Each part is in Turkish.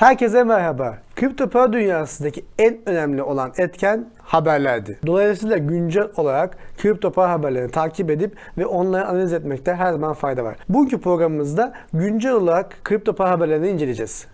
Herkese merhaba. Kripto para dünyasındaki en önemli olan etken haberlerdi. Dolayısıyla güncel olarak kripto para haberlerini takip edip ve onları analiz etmekte her zaman fayda var. Bugünkü programımızda güncel olarak kripto para haberlerini inceleyeceğiz.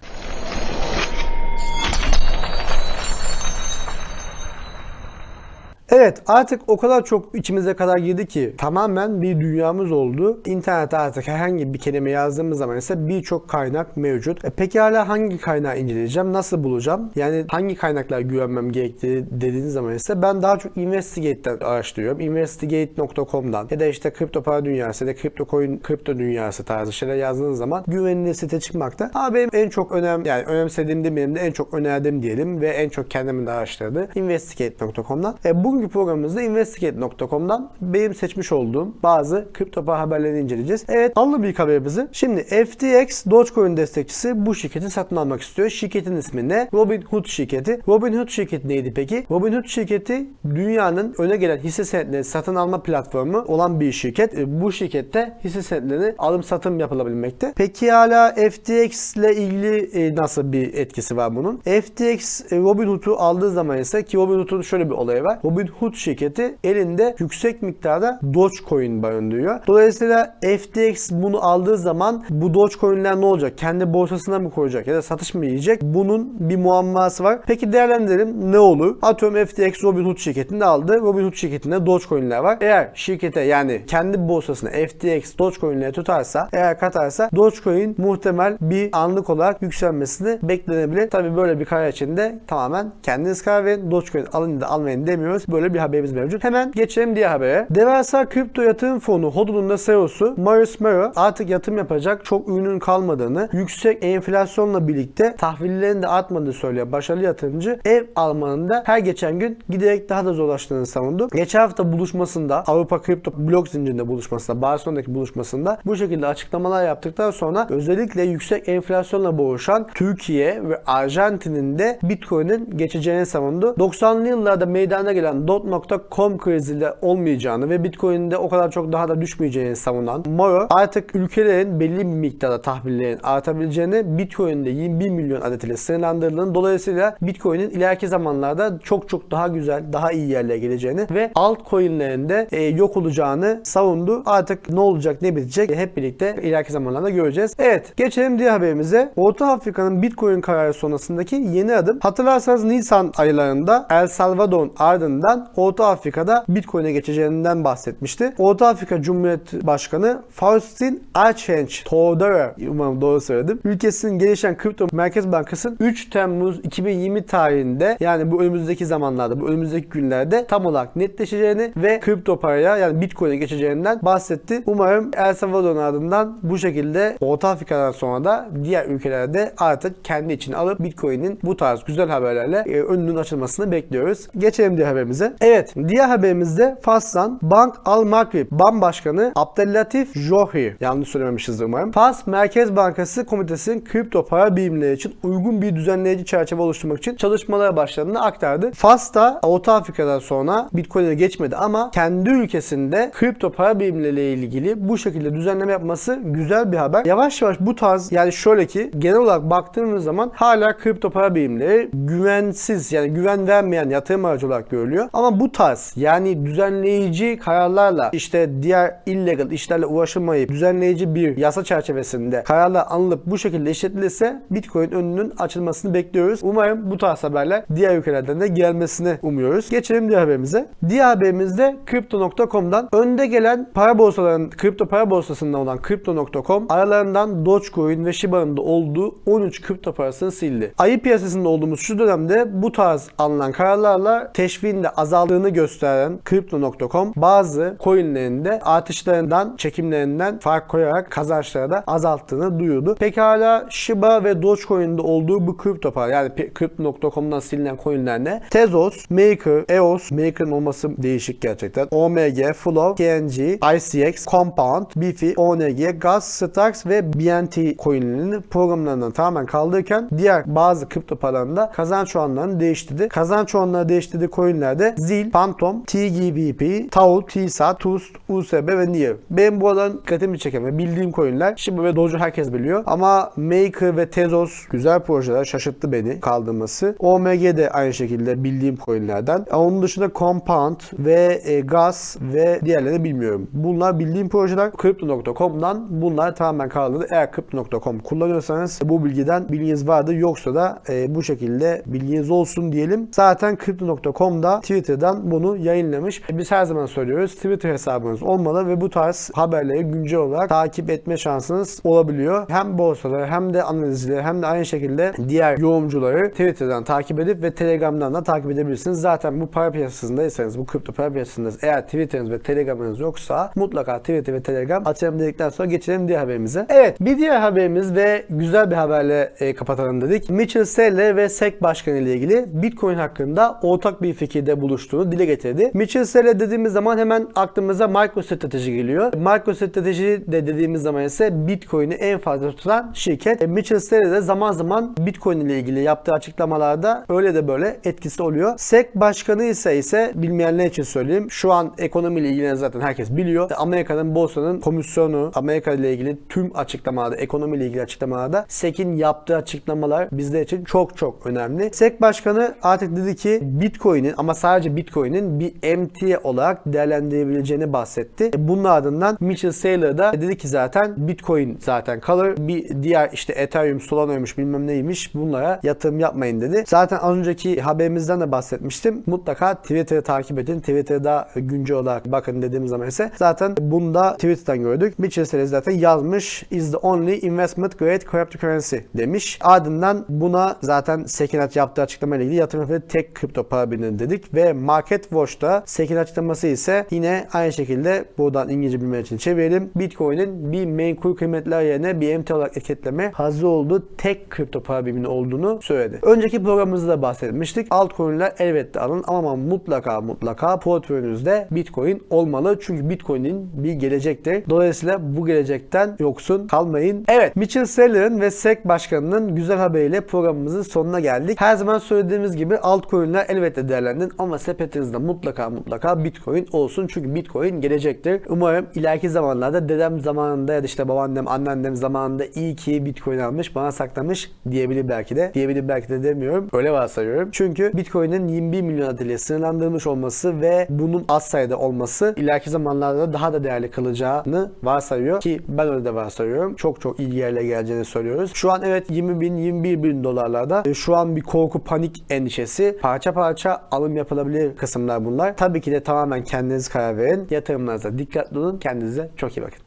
Evet artık o kadar çok içimize kadar girdi ki tamamen bir dünyamız oldu. İnternette artık herhangi bir kelime yazdığımız zaman ise birçok kaynak mevcut. E peki hala hangi kaynağı inceleyeceğim? Nasıl bulacağım? Yani hangi kaynaklara güvenmem gerektiği dediğiniz zaman ise ben daha çok Investigate'den araştırıyorum. Investigate.com'dan ya da işte kripto para dünyası ya da kripto coin, kripto dünyası tarzı şeyler yazdığınız zaman güvenilir site çıkmakta. Ama benim en çok önem yani önemsediğim demeyelim de en çok önerdiğim diyelim ve en çok kendimin de araştırdığı Investigate.com'dan. E, bugünkü programımızda Investigate.com'dan benim seçmiş olduğum bazı kripto para haberlerini inceleyeceğiz. Evet allı bir haberimizi. Şimdi FTX Dogecoin destekçisi bu şirketi satın almak istiyor. Şirketin ismi ne? Robinhood şirketi. Robinhood şirketi neydi peki? Robinhood şirketi dünyanın öne gelen hisse senetleri satın alma platformu olan bir şirket. E, Bu şirkette hisse senetleri alım satım yapılabilmekte. Peki hala FTX ile ilgili e, nasıl bir etkisi var bunun? FTX e, Robinhood'u aldığı zaman ise ki Robinhood'un şöyle bir olayı var. Robinhood şirketi elinde yüksek miktarda Dogecoin barındırıyor. Dolayısıyla FTX bunu aldığı zaman bu Dogecoin'ler ne olacak? Kendi borsasına mı koyacak ya da satış mı yiyecek? Bunun bir muamması var. Peki değerlendirelim ne olur? Atıyorum FTX Robinhood şirketinde aldı. Robinhood şirketinde Dogecoin'ler var. Eğer şirkete yani kendi borsasına FTX Dogecoin'leri tutarsa eğer katarsa Dogecoin muhtemel bir anlık olarak yükselmesini beklenebilir. Tabi böyle bir karar için de tamamen kendiniz karar verin. Dogecoin alın da almayın demiyoruz. Böyle bir haberimiz mevcut. Hemen geçelim diğer habere. Devasa kripto yatırım fonu HODL'un da CEO'su Marius Mero artık yatırım yapacak çok ürünün kalmadığını, yüksek enflasyonla birlikte tahvillerin de artmadığını söylüyor başarılı yatırımcı. Ev almanın da her geçen gün giderek daha da zorlaştığını savundu. Geçen hafta buluşmasında Avrupa Kripto Blok zincirinde buluşmasında, Barcelona'daki buluşmasında bu şekilde açıklamalar yaptıktan sonra özellikle yüksek enflasyonla boğuşan Türkiye ve Arjantin'in de Bitcoin'in geçeceğini savundu. 90'lı yıllarda meydana gelen dot.com kriziyle olmayacağını ve Bitcoin'in de o kadar çok daha da düşmeyeceğini savunan Moro artık ülkelerin belli bir miktarda tahvillerin artabileceğini Bitcoin'de 21 milyon adet ile sınırlandırıldığını dolayısıyla Bitcoin'in ileriki zamanlarda çok çok daha güzel, daha iyi yerlere geleceğini ve altcoin'lerin de e, yok olacağını savundu. Artık ne olacak, ne bitecek hep birlikte ileriki zamanlarda göreceğiz. Evet, geçelim diğer haberimize. Orta Afrika'nın Bitcoin kararı sonrasındaki yeni adım. Hatırlarsanız Nisan aylarında El Salvador'un ardından Orta Afrika'da Bitcoin'e geçeceğinden bahsetmişti. Orta Afrika Cumhuriyeti Başkanı Faustin Archange Touadera, umarım doğru söyledim. Ülkesinin gelişen kripto merkez bankasının 3 Temmuz 2020 tarihinde yani bu önümüzdeki zamanlarda, bu önümüzdeki günlerde tam olarak netleşeceğini ve kripto paraya yani Bitcoin'e geçeceğinden bahsetti. Umarım El Salvador'un ardından bu şekilde Orta Afrika'dan sonra da diğer ülkelerde artık kendi için alıp Bitcoin'in bu tarz güzel haberlerle e, önünün açılmasını bekliyoruz. Geçelim diğer haberimize. Evet, diğer haberimizde Fas'tan Bank Al Magrib BAM Başkanı Abdellatif Johri, yanlış söylememişiz umarım. Fas Merkez Bankası Komitesi'nin kripto para birimleri için uygun bir düzenleyici çerçeve oluşturmak için çalışmalara başladığını aktardı. Fas da Orta Afrika'dan sonra Bitcoin'e geçmedi ama kendi ülkesinde kripto para birimleriyle ilgili bu şekilde düzenleme yapması güzel bir haber. Yavaş yavaş bu tarz yani şöyle ki genel olarak baktığımız zaman hala kripto para birimleri güvensiz yani güven vermeyen yatırım aracı olarak görülüyor. Ama bu tarz yani düzenleyici kararlarla işte diğer illegal işlerle uğraşılmayıp düzenleyici bir yasa çerçevesinde kararlar alınıp bu şekilde işletilirse Bitcoin önünün açılmasını bekliyoruz. Umarım bu tarz haberler diğer ülkelerden de gelmesini umuyoruz. Geçelim diğer haberimize. Diğer haberimizde Crypto.com'dan önde gelen para borsalarının kripto para borsasında olan Crypto.com aralarından Dogecoin ve Shiba'nın da olduğu 13 kripto parasını sildi. Ayı piyasasında olduğumuz şu dönemde bu tarz alınan kararlarla teşviğin de azaldığını gösteren Crypto.com bazı coinlerin de artışlarından, çekimlerinden fark koyarak kazançları da azalttığını duyurdu. Pekala Shiba ve Dogecoin'de olduğu bu kripto para yani Crypto.com'dan silinen coinler ne? Tezos, Maker, EOS, Maker'ın olması değişik gerçekten. OMG, Flow, KNG, ICX, Compound, Bifi, ONG, Gas, Strax ve BNT coinlerinin programlarından tamamen kaldırırken diğer bazı kripto paralarında kazanç oranlarını değiştirdi. Kazanç oranları değiştirdiği coinlerde Zil, Phantom, TGBP, Tau, TSAT, TUST, USB ve Nier. Benim bu alan dikkatimi çeken ve bildiğim coinler. Şimdi ve Dojo herkes biliyor. Ama Maker ve Tezos güzel projeler şaşırttı beni kaldırması. OMG de aynı şekilde bildiğim coinlerden. Onun dışında Compound ve e, Gas ve diğerlerini bilmiyorum. Bunlar bildiğim projeler. Crypto.com'dan bunlar tamamen kaldırdı. Eğer Crypto.com kullanıyorsanız bu bilgiden bilginiz vardı. Yoksa da e, bu şekilde bilginiz olsun diyelim. Zaten Crypto.com'da Twitter'dan bunu yayınlamış. Biz her zaman söylüyoruz. Twitter hesabınız olmalı ve bu tarz haberleri güncel olarak takip etme şansınız olabiliyor. Hem borsaları hem de analizleri hem de aynı şekilde diğer yorumcuları Twitter'dan takip edip ve Telegram'dan da takip edebilirsiniz. Zaten bu para piyasasındaysanız, bu kripto para piyasasındaysanız eğer Twitter'ınız ve Telegram'ınız yoksa mutlaka Twitter ve Telegram açalım dedikten sonra geçelim diğer haberimize. Evet bir diğer haberimiz ve güzel bir haberle e, kapatalım dedik. Mitchell Saylor ve SEC Başkanı ile ilgili Bitcoin hakkında ortak bir fikirde buluştuğunu dile getirdi. Mitchell Saylor dediğimiz zaman hemen aklımıza MicroStrategy geliyor. MicroStrategy de dediğimiz zaman ise Bitcoin'i en fazla tutan şirket. E, Mitchell Saylor de zaman zaman Bitcoin ile ilgili yaptığı açıklamalarda öyle de böyle etkisi oluyor. SEC Başkanı ise ise bilmeyenler için söyleyeyim. Şu an ekonomiyle ilgilenen zaten herkes biliyor. Amerika'nın borsanın komisyonu, Amerika ile ilgili tüm açıklamalarda, ekonomiyle ilgili açıklamalarda SEC'in yaptığı açıklamalar bizler için çok çok önemli. SEC Başkanı artık dedi ki Bitcoin'in ama sadece Bitcoin'in bir MT olarak değerlendirebileceğini bahsetti. E, Bunun ardından Mitchell Saylor da dedi ki zaten Bitcoin zaten kalır. Bir diğer işte Ethereum, Solano'ymuş bilmem neymiş bunlara yatırım yapmayın dedi. Zaten az önceki haberimizden de bahsetmiştim. Mutlaka Twitter'ı takip edin. Twitter'da güncel olarak bakın dediğim zaman ise zaten bunu da Twitter'dan gördük. Mitchell Saylor zaten yazmış is the only investment grade cryptocurrency demiş. Ardından buna zaten Sekinat yaptığı açıklamayla ilgili yatırım tek kripto para dedik ve Market Watch'ta Sekin açıklaması ise yine aynı şekilde buradan İngilizce bilmeler için çevirelim. Bitcoin'in bir menkul kıymetler yerine bir MT olarak etiketleme hazır olduğu tek kripto para biriminin olduğunu söyledi. Önceki programımızda da bahsetmiştik. Altcoin'ler elbette alın ama mutlaka mutlaka portföyünüzde Bitcoin olmalı. Çünkü Bitcoin'in bir gelecektir. Dolayısıyla bu gelecekten yoksun kalmayın. Evet, Mitchell Saylor'ın ve SEC Başkanı'nın güzel haberiyle programımızın sonuna geldik. Her zaman söylediğimiz gibi altcoin'ler elbette değerlendirin ama sepetinizde mutlaka mutlaka Bitcoin olsun. Çünkü Bitcoin gelecektir. Umarım ileriki zamanlarda dedem zamanında ya da işte babaannem, anneannem zamanında iyi ki Bitcoin almış, bana saklamış diyebilir belki de. Diyebilir belki de demiyorum. Öyle varsayıyorum. Çünkü Bitcoin'in 21 milyon adıyla sınırlandırılmış olması ve bunun az sayıda olması ileriki zamanlarda daha da değerli kalacağını varsayıyor ki ben öyle de varsayıyorum. Çok çok iyi yerlere geleceğini söylüyoruz. Şu an evet 20 bin 21 bin dolarlarda E, şu an bir korku panik endişesi parça parça alım yapılabilir kısımlar bunlar. Tabii ki de tamamen kendiniz karar verin. Yatırımlarınıza dikkatli olun. Kendinize çok iyi bakın.